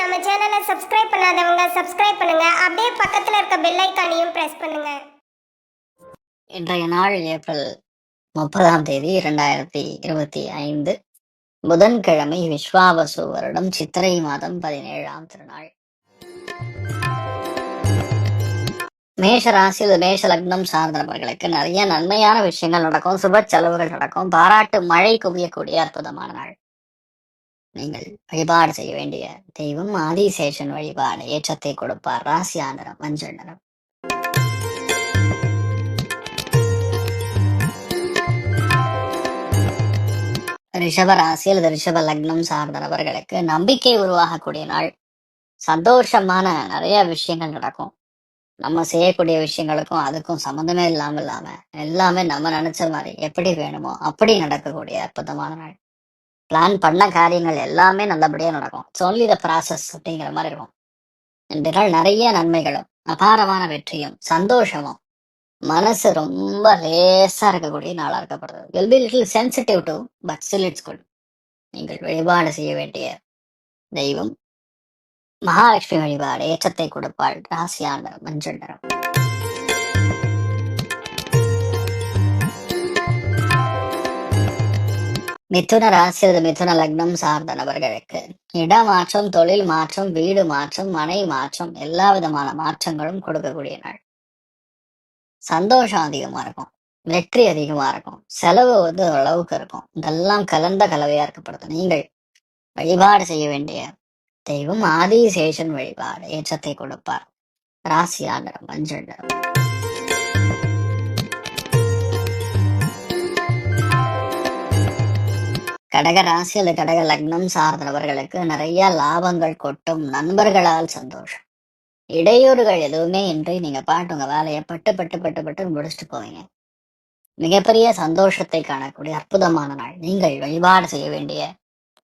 நம்ம சேனலை சப்ஸ்கிரைப் பண்ணாதவங்க சப்ஸ்கிரைப் பண்ணுங்க. அப்படியே பக்கத்துல இருக்க பெல் ஐக்கானையும் பிரஸ் பண்ணுங்க. இன்றைய நாள் ஏப்ரல் முப்பதாம் தேதி இரண்டாயிரத்தி இருபத்தி ஐந்து. புதன்கிழமை விஸ்வாவசு வருடம் சித்திரை மாதம் பதினேழாம் திருநாள். மேஷ ராசியில் மேஷ லக்னம் சார்ந்தவர்களுக்கு நிறைய நன்மையான விஷயங்கள் நடக்கும் சுப செலவுகள் நடக்கும். பாராட்டு மழை குவியக்கூடிய அற்புதமான நாள். நீங்கள் வழிபாடு செய்ய வேண்டிய தெய்வம் ஆதிசேஷன் வழிபாடு. ஏற்றத்தை கொடுப்பார். ராசியா நிறம் மஞ்சள் நிறம். ரிஷப ராசி அல்லது ரிஷப லக்னம் சார்ந்த நபர்களுக்கு நம்பிக்கை உருவாகக்கூடிய நாள். சந்தோஷமான நிறைய விஷயங்கள் நடக்கும். நம்ம செய்யக்கூடிய விஷயங்களுக்கும் அதுக்கும் சம்மந்தமே இல்லாம இல்லாம எல்லாமே நம்ம நினைச்ச மாதிரி எப்படி வேணுமோ அப்படி நடக்கக்கூடிய அற்புதமான நாள். பிளான் பண்ண காரியங்கள் எல்லாமே நல்லபடியா நடக்கும். சொல்லி த ப்ராசஸ் அப்படிங்கிற மாதிரி இருக்கும். என்றால் நாள் நிறைய நன்மைகளும் அபாரமான வெற்றியும் சந்தோஷமும் மனசு ரொம்ப லேசா இருக்கக்கூடிய நாளா இருக்கப்படுது. Will be little sensitive to but still it's good நீங்கள் வழிபாடு செய்ய வேண்டிய தெய்வம் மகாலட்சுமி வழிபாடு ஏற்றத்தை கொடுப்பாள் ராசியான மஞ்சள் நிறம். மிதுன ராசி அல்லது மிதுன லக்னம் சார்ந்த நபர்களுக்கு. இடமாற்றம் தொழில் மாற்றம் வீடு மாற்றம் மனை மாற்றம் எல்லா விதமான மாற்றங்களும் கொடுக்கக்கூடிய நாள். சந்தோஷம் அதிகமா இருக்கும். வெற்றி அதிகமா இருக்கும். செலவு வந்து ஓரளவுக்கு இருக்கும். இதெல்லாம் கலந்த கலவையா இருக்கப்படுது. நீங்கள் வழிபாடு செய்ய வேண்டிய தெய்வம் ஆதிசேஷன் வழிபாடு ஏற்றத்தை கொடுப்பார். ராசியா மஞ்சள் நிறம் கடக ராசி அல்லது கடக லக்னம் சார்ந்தவர்களுக்கு நிறைய லாபங்கள் கொட்டும் நண்பர்களால் சந்தோஷம். இடையூறுகள் எதுவுமே இன்றி நீங்க பாட்டு உங்க வேலையை பட்டு பட்டு பட்டு பட்டு முடிச்சுட்டு போவீங்க. மிகப்பெரிய சந்தோஷத்தை காணக்கூடிய அற்புதமான நாள். நீங்கள் வழிபாடு செய்ய வேண்டிய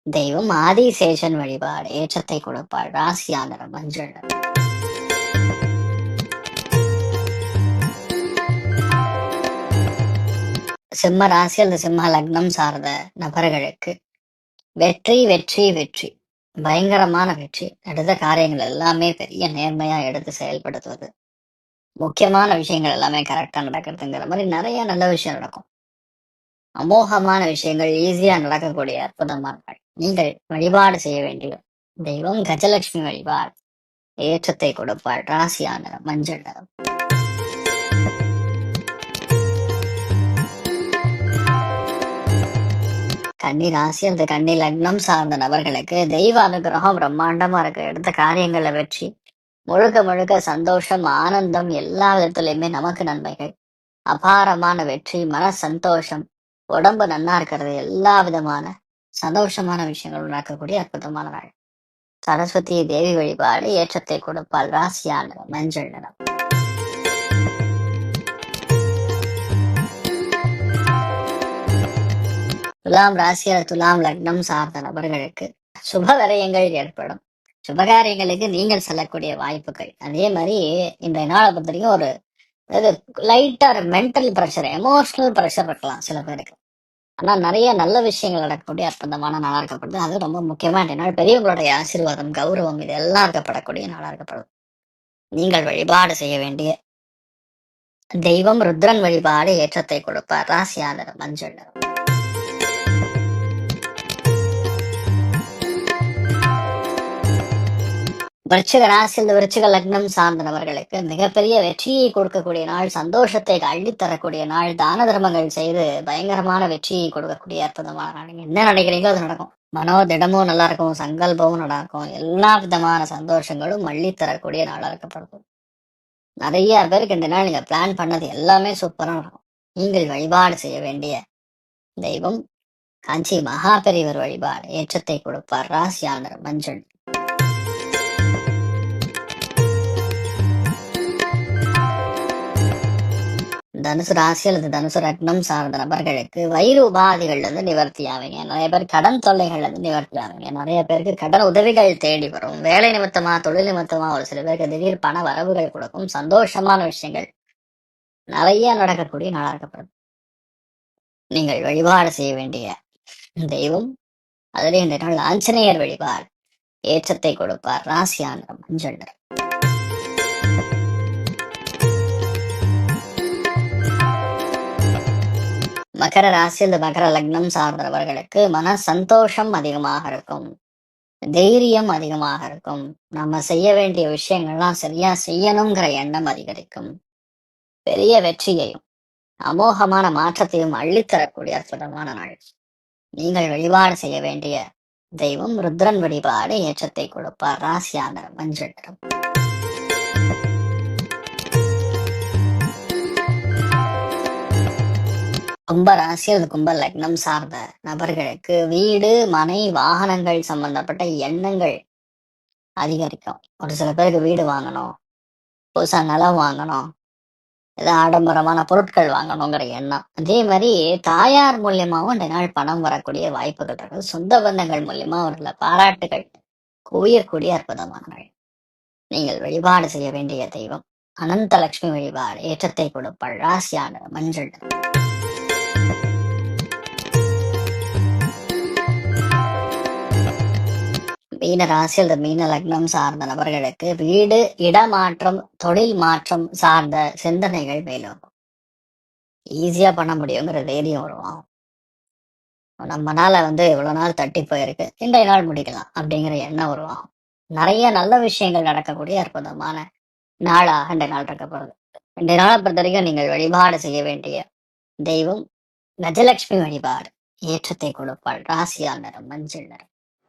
தெய்வம் ஆதிசேஷன் வழிபாடு. ஏற்றத்தை கொடுப்பாள். ராசியான மஞ்சள் சிம்ம ராசி அல்லது சிம்ம லக்னம் சார்ந்த நபர்களுக்கு வெற்றி வெற்றி வெற்றி. பயங்கரமான வெற்றி. எடுத்த காரியங்கள் எல்லாமே பெரிய நேர்மையா எடுத்து செயல்படுத்துவது. முக்கியமான விஷயங்கள் எல்லாமே கரெக்டா நடக்கிறதுங்கிற மாதிரி நிறைய நல்ல விஷயம் நடக்கும். அமோகமான விஷயங்கள் ஈஸியா நடக்கக்கூடிய அற்புதமான நீங்கள் வழிபாடு செய்ய வேண்டிய தெய்வம் கஜலட்சுமி வழிபாடு. ஏற்றத்தை கொடுப்பாள் ராசியான மஞ்சள் நிறம். கன்னி ராசி அந்த கன்னி லக்னம் சார்ந்த நபர்களுக்கு தெய்வ அனுகிரகம் பிரம்மாண்டமா இருக்கு. எடுத்த காரியங்களை வெற்றி. முழுக்க முழுக்க சந்தோஷம் ஆனந்தம் எல்லா விதத்துலயுமே நமக்கு நன்மைகள். அபாரமான வெற்றி மன சந்தோஷம் உடம்பு நன்னா இருக்கிறது எல்லா விதமான சந்தோஷமான விஷயங்கள் உண்டாக்கக்கூடிய அற்புதமான நாள். சரஸ்வதி தேவி வழிபாடு ஏற்றத்தை கொடுப்பால் ராசியான மஞ்சள் நிறம். துலாம் ராசி அல்லது துலாம் லக்னம் சார்ந்த நபர்களுக்கு சுப விரயங்கள் ஏற்படும். சுபகாரியங்களுக்கு நீங்கள் செல்லக்கூடிய வாய்ப்புகள். அதே மாதிரி இந்த நாளை பொறுத்த வரைக்கும் ஒரு அதாவது லைட்டா ஒரு மென்டல் ப்ரெஷர் எமோஷனல் ப்ரெஷர் இருக்கலாம் சில பேருக்கு. ஆனா நிறைய நல்ல விஷயங்கள் நடக்கக்கூடிய அற்புதமான நாளா இருக்கப்படுது. அது ரொம்ப முக்கியமா இன்றைய நாள். பெரியவங்களுடைய ஆசீர்வாதம் கௌரவம் இது எல்லாம் இருக்கப்படக்கூடிய நாளா இருக்கப்படுது. நீங்கள் வழிபாடு செய்ய வேண்டிய தெய்வம் ருத்ரன் வழிபாடு ஏற்றத்தை கொடுப்பார். ராசியாளர் மஞ்சள் நிறம். விருச்சிக ராசியில் விருச்சிக லக்னம் சார்ந்தவர்களுக்கு மிகப்பெரிய வெற்றியை கொடுக்கக்கூடிய நாள் சந்தோஷத்தை அள்ளித்தரக்கூடிய நாள் தான தர்மங்கள் செய்து பயங்கரமான வெற்றியை கொடுக்கக்கூடிய அற்புதமான நாள். என்ன நினைக்கிறீங்களோ அது நடக்கும். மனோதிடமும் நல்லா இருக்கும் சங்கல்பமும் நல்லா இருக்கும். எல்லா விதமான சந்தோஷங்களும் அள்ளித்தரக்கூடிய நாளா இருக்கப்படுது. நிறைய பேருக்கு இந்த நாள் நீங்க பிளான் பண்ணது எல்லாமே சூப்பரா இருக்கும். நீங்கள் வழிபாடு செய்ய வேண்டிய தெய்வம் காஞ்சி மகா பெரியவர் வழிபாடு ஏற்றத்தை கொடுப்பார் ராசியாளர் மஞ்சள். தனுசு ராசி அல்லது தனுசு ரத்னம் சார்ந்த நபர்களுக்கு வயிறு உபாதிகள் வந்து நிவர்த்தி ஆவீங்க. நிறைய பேர் கடன் தொல்லைகள்ல இருந்து நிவர்த்தி ஆவீங்க. நிறைய பேருக்கு கடன் உதவிகள் தேடி வரும். வேலை நிமித்தமா தொழில் நிமித்தமா ஒரு சில பேருக்கு திடீர் பண வரவுகள் கொடுக்கும். சந்தோஷமான விஷயங்கள் நிறைய நடக்கக்கூடிய நாளாக இருக்கப்படும் நீங்கள் வழிபாடு செய்ய வேண்டிய தெய்வம் அதிலே இந்த நாள் ஆஞ்சநேயர் வழிபாடு. ஏற்றத்தை கொடுப்பார். ராசியான மஞ்சள் மகர ராசி இந்த மகர லக்னம் சார்ந்தவர்களுக்கு மன சந்தோஷம் அதிகமாக இருக்கும். தைரியம் அதிகமாக இருக்கும். நம்ம செய்ய வேண்டிய விஷயங்கள்லாம் சரியா செய்யணுங்கிற எண்ணம் அதிகரிக்கும். பெரிய வெற்றியையும் அமோகமான மாற்றத்தையும் அள்ளித்தரக்கூடிய அற்புதமான நாள். நீங்கள் வழிபாடு செய்ய வேண்டிய தெய்வம் ருத்ரன் வழிபாடு ஏற்றத்தை கொடுப்பார். ராசியான மஞ்சள் நிறம். கும்ப ராசி அல்லது கும்ப லக்னம் சார்ந்த நபர்களுக்கு வீடு மனை வாகனங்கள் சம்பந்தப்பட்ட எண்ணங்கள் அதிகரிக்கும். ஒரு சில பேருக்கு வீடு வாங்கணும் புதுசா நிலம் வாங்கணும் ஏதோ ஆடம்பரமான பொருட்கள் வாங்கணுங்கிற எண்ணம். அதே மாதிரி தாயார் மூலியமாவும் இந்த நாள் பணம் வரக்கூடிய வாய்ப்புகள் இருக்கு. சொந்த பந்தங்கள் மூலியமா அவர்களை பாராட்டுகள் குவியக்கூடிய அற்புதமான நாள். நீங்கள் வழிபாடு செய்ய வேண்டிய தெய்வம் அனந்தலட்சுமி வழிபாடு ஏற்றத்தை கொடுப்பாள் ராசியான மஞ்சள் மீன ராசி அல்லது மீன லக்னம் சார்ந்த நபர்களுக்கு வீடு இடமாற்றம் தொழில் மாற்றம் சார்ந்த சிந்தனைகள் மேலும் ஈஸியா பண்ண முடியுங்கிற தைரியம் உருவாகும். நம்மனால வந்து இவ்வளவு நாள் தட்டி போயிருக்கு இன்றைய நாள் முடிக்கலாம் அப்படிங்கிற எண்ணம் வருவோம் நிறைய நல்ல விஷயங்கள் நடக்கக்கூடிய அற்புதமான நாளாக இந்த நாள் இருக்கப்படுது இந்த நாளை பொறுத்த வரைக்கும் நீங்கள் வழிபாடு செய்ய வேண்டிய தெய்வம் கஜலட்சுமி வழிபாடு ஏற்றத்தை கொடுப்பாள். ராசியால் நிறம் மஞ்சள் நிறம்.